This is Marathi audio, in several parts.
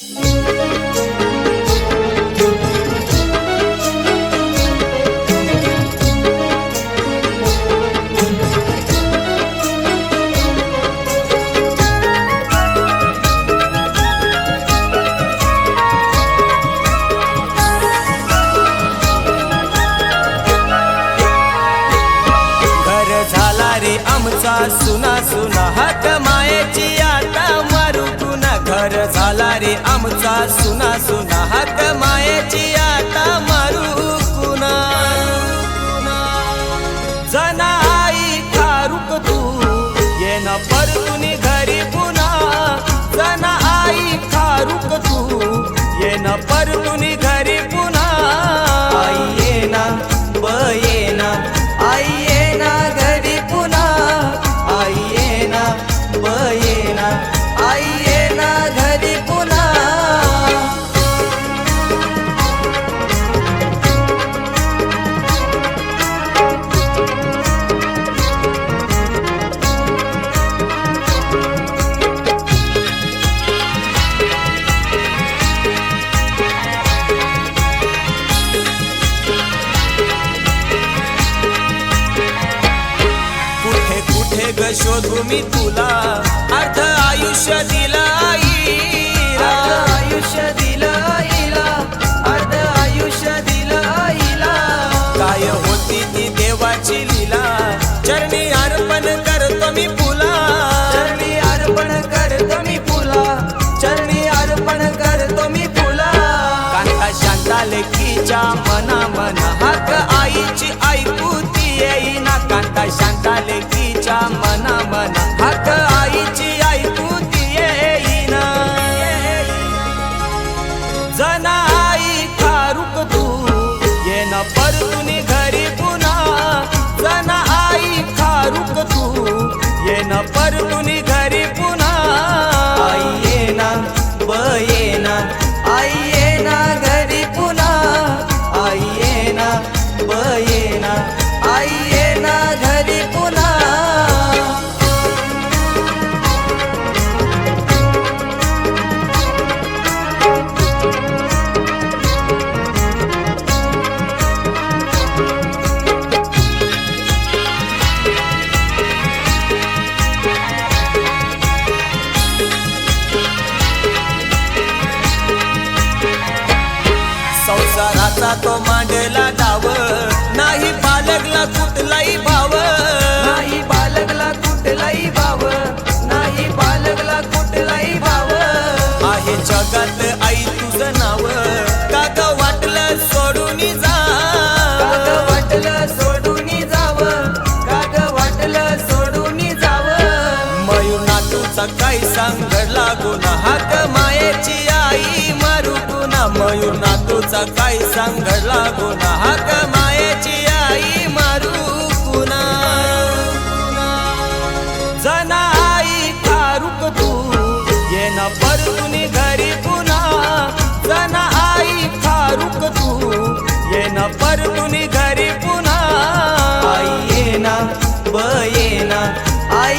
घर झाला रे आमचा सुना सुना हात मायेची आता मारू घर झाला रे आमचा सुना सुना. हात माये शोधू मी तुला अर्ध आयुष्य दिलं आईला आयुष्य दिलं अर्ध आयुष्य दिलं काय होती ती देवाची लीला? चरणी अर्पण करतो मी फुला चरणी अर्पण करतो मी फुला चरणी अर्पण करतो मी फुला कांता शांता लेकीच्या मना मना हाक आईची ऐकू ती येईना. कांता शांता लेकीच्या घरी पुन्हा जना आई खारुक तू ये न परतून तो मांडला डाव. नाही बालगला कुठलाही काय सांगला लागून हाक मायेची आई मारू गुन्हा जना आई खारुक तू. ये ना परतून घरी पुन्हा. जना आई खारुक तू. ये ना परतून घरी पुन्हा. आई ये ना ब ये ना. आई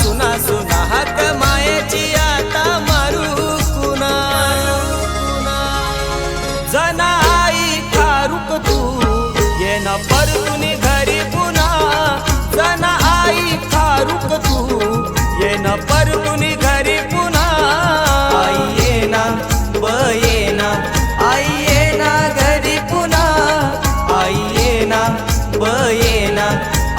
सुना सुना मायेची आता मारू कुना जना आई थारुक तू ये ना परतून घरी जना आई थारुक तू ये न परतून घरी पुना आई ना बये ना आई ना घरी पुना आई ना बये ना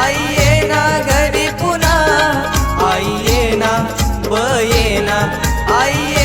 आई ये ना घरी येना आई